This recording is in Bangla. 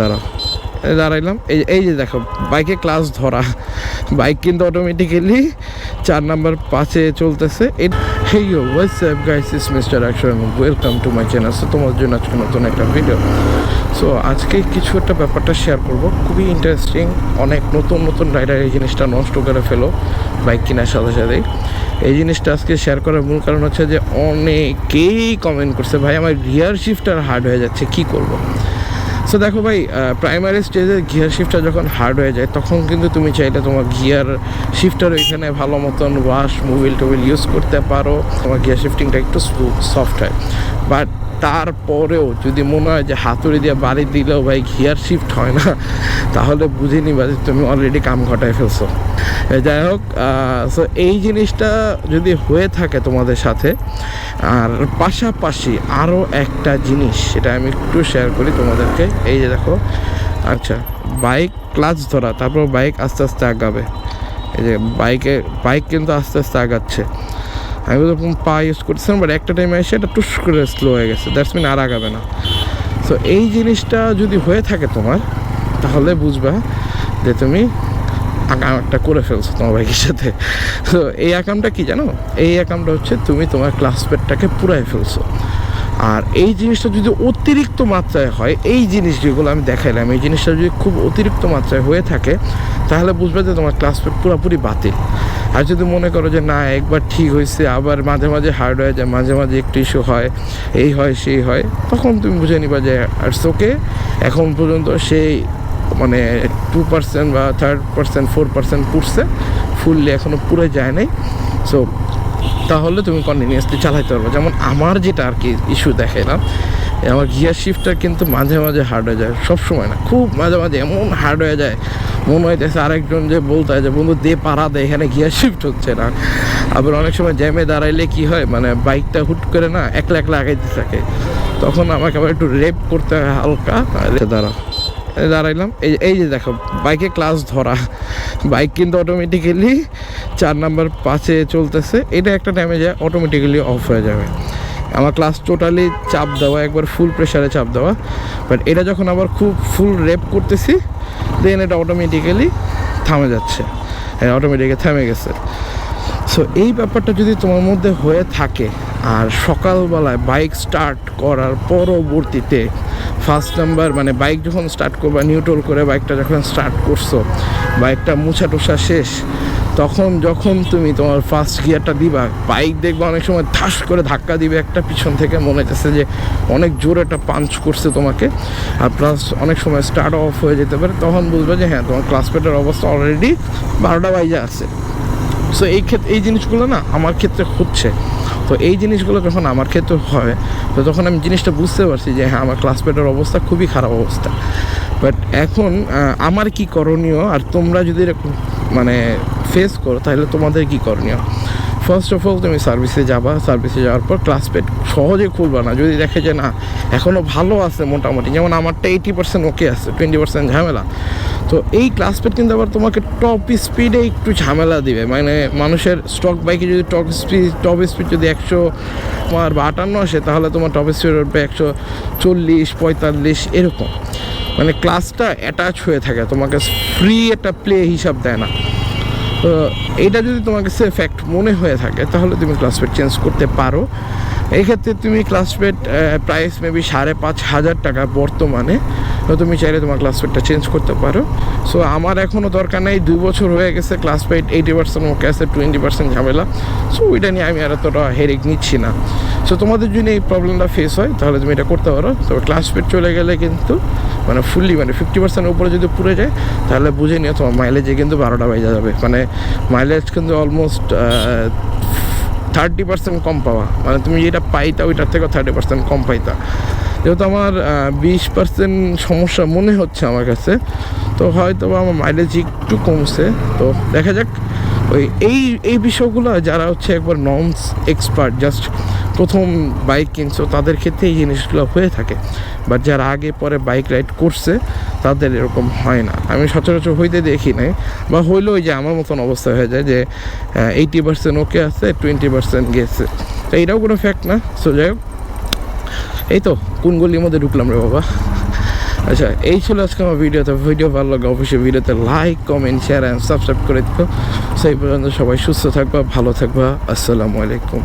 দাঁড়াও। এই দাঁড়াইলাম। এই এই যে দেখো, বাইকে ক্লাস ধরা। বাইক কিন্তু অটোমেটিক্যালি চার নাম্বার পাঁচে চলতেছে। Hey wise guys is Mister Action welcome to my channel so তোমার জন্য আজকে নতুন একটা ভিডিও সো আজকে কিছু একটা ব্যাপারটা শেয়ার করব। খুবই ইন্টারেস্টিং অনেক নতুন নতুন রাইডার এই জিনিসটা নষ্ট করে ফেলো বাইক কেনার সাথে সাথেই। এই জিনিসটা আজকে শেয়ার করার মূল কারণ হচ্ছে যে অনেকেই কমেন্ট করছে, ভাই, আমার রিয়ার শিফটার হার্ড হয়ে যাচ্ছে, কি করব? সো দেখো ভাই প্রাইমারি স্টেজে গিয়ার শিফটটা যখন হার্ড হয়ে যায়, তখন কিন্তু তুমি চাইলে তোমার গিয়ার শিফটার ওইখানে ভালো মতন ওয়াশ মোবিল টোবিল ইউজ করতে পারো। তোমার গিয়ার শিফটিংটা একটু সফট হয়। বাট তারপরেও যদি মনে হয় যে হাতুড়ি দিয়ে বাড়ি দিলেও ভাই গিয়ার শিফট হয় না, তাহলে বুঝে নিবা যে তুমি অলরেডি কাম ঘটায় ফেলছো। যাই হোক সো এই জিনিসটা যদি হয়ে থাকে তোমাদের সাথে, আর পাশাপাশি আরও একটা জিনিস সেটা আমি একটু শেয়ার করি তোমাদেরকে, এই যে দেখো আচ্ছা বাইক ক্লাচ ধরা, তারপর বাইক আস্তে আস্তে আগাবে। এই যে বাইকে বাইক কিন্তু আস্তে আস্তে আগাচ্ছে। আমি ওরকম পা ইউজ করছিলাম বাট একটা টাইমে এসে এটা টুস করে স্লো হয়ে গেছে। দ্যাটস মিন আর আগাবে না। সো এই জিনিসটা যদি হয়ে থাকে তোমার, তাহলে বুঝবা যে তুমি আকামটা করে ফেলছো তোমার বাইকের সাথে। তো এই আকামটা কি জানো? এই আকামটা হচ্ছে তুমি তোমার ক্লাসপেটটাকে পুরাই ফেলছো। আর এই জিনিসটা যদি অতিরিক্ত মাত্রায় হয়, এই জিনিস যেগুলো আমি দেখাইলাম, এই জিনিসটা যদি খুব অতিরিক্ত মাত্রায় হয়ে থাকে, তাহলে বুঝবে যে তোমার ক্লাসপেট পুরোপুরি বাতিল। আর যদি মনে করো যে না, একবার ঠিক হয়েছে, আবার মাঝে মাঝে হার্ড হয়ে যায়, মাঝে মাঝে একটু ইস্যু হয়, এই হয়, সেই হয়, তখন তুমি বুঝে নিবা যে আর্টস ওকে এখন পর্যন্ত সেই মানে টু পার্সেন্ট বা থার্ড পার্সেন্ট ফোর পার্সেন্ট পুড়ছে ফুললি এখনও পুরে যায় নাই। সো তাহলে তুমি কন্টিনিউয়াসলি চালাইতে পারবে। যেমন আমার যেটা আর কি ইস্যু দেখাইলাম আমার গিয়ার শিফটটা কিন্তু মাঝে মাঝে হার্ড হয়ে যায় সব সময় না, খুব মাঝে মাঝে এমন হার্ড হয়ে যায়, মনে হইতেছে আরেকজন যে বলতে হয় যে, বন্ধু, দে, পাড়া দে, এখানে গিয়ার শিফট হচ্ছে না। আবার অনেক সময় জ্যামে দাঁড়াইলে কি হয় মানে বাইকটা হুট করে না একলা একলা আগাইতে থাকে। তখন আমাকে আবার একটু রেপ করতে হয় হালকা দাঁড়া দাঁড়াইলাম, এই এই যে দেখো বাইকে ক্লাস ধরা বাইক কিন্তু অটোমেটিক্যালি চার নাম্বার পাঁচে চলতেছে, এটা একটা টাইমে যায় অটোমেটিক্যালি অফ হয়ে যাবে। আমার ক্লাস টোটালি চাপ দেওয়া, একবার ফুল প্রেশারে চাপ দেওয়া। বাট এটা যখন আবার খুব ফুল রেপ করতেছি দেন এটা অটোমেটিক্যালি থামে যাচ্ছে। হ্যাঁ অটোমেটিক্যালি থামে গেছে। সো এই ব্যাপারটা যদি তোমার মধ্যে হয়ে থাকে, আর সকালবেলায় বাইক স্টার্ট করার পরবর্তীতে ফার্স্ট নাম্বার মানে বাইক যখন স্টার্ট করবা নিউট্রল করে বাইকটা যখন স্টার্ট করছ বাইকটা মুছা টুসা শেষ তখন যখন তুমি তোমার ফার্স্ট গিয়ারটা দিবা বাইক দেখবা অনেক সময় ধাস করে ধাক্কা দিবে একটা পিছন থেকে, মনে হচ্ছে যে অনেক জোরে একটা পাঞ্চ করছে তোমাকে। আর প্লাস অনেক সময় স্টার্ট অফ হয়ে যেতে পারে, তখন বুঝবে যে হ্যাঁ তোমার ক্লাসপেটের অবস্থা অলরেডি বারোটা বাইজে আছে। সো এই ক্ষেত্রে এই জিনিসগুলো না আমার ক্ষেত্রে হচ্ছে। তো এই জিনিসগুলো যখন আমার ক্ষেত্রে হয়, তো তখন আমি জিনিসটা বুঝতে পারছি যে হ্যাঁ আমার ক্লাসমেটের অবস্থা খুবই খারাপ অবস্থা। বাট এখন আমার কি করণীয়? আর তোমরা যদি এরকম মানে ফেস করো, তাহলে তোমাদের কি করণীয়? ফার্স্ট অফ অল তুমি সার্ভিসে যাবা সার্ভিসে যাওয়ার পর ক্লাস পেড সহজে খুলবা না। যদি দেখে যে না এখনও ভালো আছে মোটামুটি, যেমন আমারটা এইটি পার্সেন্ট ওকে আছে টোয়েন্টি পার্সেন্ট ঝামেলা। তো এই ক্লাস পেড কিন্তু আবার তোমাকে টপ স্পিডে একটু ঝামেলা দিবে। মানে মানুষের স্টক বাইকে যদি টপ স্পিড টপ স্পিড যদি একশো তোমার বা আটান্ন আসে, তাহলে তোমার টপ স্পিড উঠবে একশো চল্লিশ, পঁয়তাল্লিশ এরকম। মানে ক্লাসটা অ্যাটাচ হয়ে থাকে, তোমাকে ফ্রি একটা প্লে হিসাব দেয় না। তো এইটা যদি তোমাকে সে ফ্যাক্ট মনে হয়ে থাকে, তাহলে তুমি ক্লাসপেড চেঞ্জ করতে পারো। এই ক্ষেত্রে তুমি ক্লাসপেড প্রাইস মেবি সাড়ে পাঁচ হাজার টাকা বর্তমানে, তো তুমি চাইলে তোমার ক্লাসপেডটা চেঞ্জ করতে পারো। সো আমার এখনও দরকার নেই, দুই বছর হয়ে গেছে ক্লাসপেড এইটি পার্সেন্ট ওকে আছে টোয়েন্টি পার্সেন্ট ঝামেলা। সো ওইটা নিয়ে আমি আর এতটা হেরেক নিচ্ছি না। সো তোমাদের যদি এই প্রবলেমটা ফেস হয়, তাহলে তুমি এটা করতে পারো। তবে ক্লাসপেড চলে গেলে কিন্তু মানে ফুললি মানে ফিফটি পার্সেন্ট উপরে যদি পুড়ে যায়, তাহলে বুঝে নিও তোমার মাইলেজে কিন্তু বারোটা বেজে যাবে। মানে মাইলেজ কিন্তু অলমোস্ট থার্টি পার্সেন্ট কম পাওয়া মানে তুমি যেটা পাইতা, ওইটার থেকেও থার্টি পার্সেন্ট কম পাইতা। যেহেতু আমার বিশ পার্সেন্ট সমস্যা মনে হচ্ছে আমার কাছে, তো হয়তো আমার মাইলেজ একটু কমছে। তো দেখা যাক। ওই এই এই বিষয়গুলো যারা হচ্ছে একবার ননস এক্সপার্ট জাস্ট প্রথম বাইক কিনছো, তাদের ক্ষেত্রে এই জিনিসগুলো হয়ে থাকে। বাট যারা আগে পরে বাইক রাইড করছে, তাদের এরকম হয় না। আমি সচরাচর হইতে দেখি নাই, বা হইলেও যে আমার মতন অবস্থা হয়ে যায় যে এইটি পার্সেন্ট ওকে আছে টোয়েন্টি পার্সেন্ট গেছে। তো এইটাও কোনো ফ্যাক্ট না। সো যাই হোক, এই তো, কোন গলির মধ্যে ঢুকলাম রে বাবা। আচ্ছা এই ছিল আজকে আমার ভিডিওতে ভিডিও ভালো লাগে অবশ্যই ভিডিওতে like comment share and subscribe করে দিও। সেই পর্যন্ত সবাই সুস্থ থাকবা, ভালো থাকবা। আসসালামু আলাইকুম।